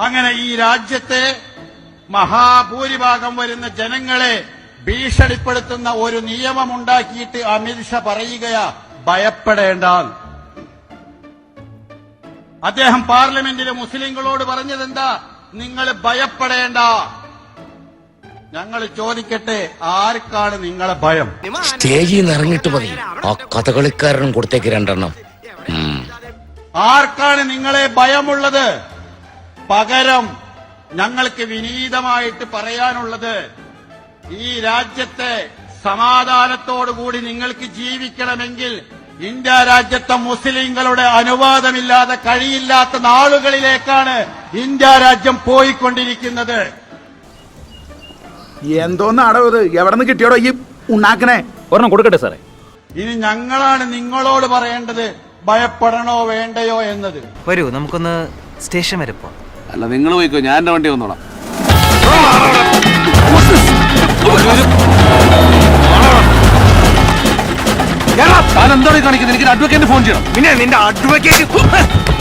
അങ്ങനെ ഈ രാജ്യത്തെ മഹാഭൂരിഭാഗം വരുന്ന ജനങ്ങളെ ഭീഷണിപ്പെടുത്തുന്ന ഒരു നിയമമുണ്ടാക്കിയിട്ട് അമിത്ഷാ പറയുകയാ ഭയപ്പെടേണ്ട അദ്ദേഹം പാർലമെന്റിലെ മുസ്ലിങ്ങളോട് പറഞ്ഞതെന്താ? നിങ്ങൾ ഭയപ്പെടേണ്ട. ഞങ്ങൾ ചോദിക്കട്ടെ ആർക്കാണ് നിങ്ങളെ ഭയം? സ്റ്റേജിൽ നിന്ന് ഇറങ്ങിട്ട് മതി. ആ കഥകളിക്കാരനും കൊടുത്തേക്ക് രണ്ടെണ്ണം. ആർക്കാണ് നിങ്ങളെ ഭയമുള്ളത്? പകരം ഞങ്ങൾക്ക് വിനീതമായിട്ട് പറയാനുള്ളത് ഈ രാജ്യത്തെ സമാധാനത്തോടുകൂടി നിങ്ങൾക്ക് ജീവിക്കണമെങ്കിൽ ഇന്ത്യ രാജ്യത്തെ മുസ്ലിങ്ങളുടെ അനുവാദമില്ലാതെ കഴിയില്ലാത്ത നാളുകളിലേക്കാണ് ഇന്ത്യ രാജ്യം പോയിക്കൊണ്ടിരിക്കുന്നത്. എന്തോന്നാടോ ഇത്? എവിടെ നിന്ന് കിട്ടിയോടോ ഈ ഉണ്ടാക്കണേ ഒരെണ്ണം കൊടുക്കട്ടെ സാറേ. ഇനി ഞങ്ങളാണ് നിങ്ങളോട് പറയേണ്ടത് ഭയപ്പെടണോ വേണ്ടയോ എന്നത്. വരൂ നമുക്കൊന്ന് സ്റ്റേഷൻ വരെ പോവാം. അല്ല നിങ്ങൾ പോയിക്കോ ഞാൻ എന്റെ വണ്ടി വന്നോളാം. താൻ എന്താണ് കാണിക്കുന്നത് എനിക്ക് അഡ്വക്കേറ്റ് ഫോൺ ചെയ്യണം. പിന്നെ നിന്റെ അഡ്വക്കേറ്റ്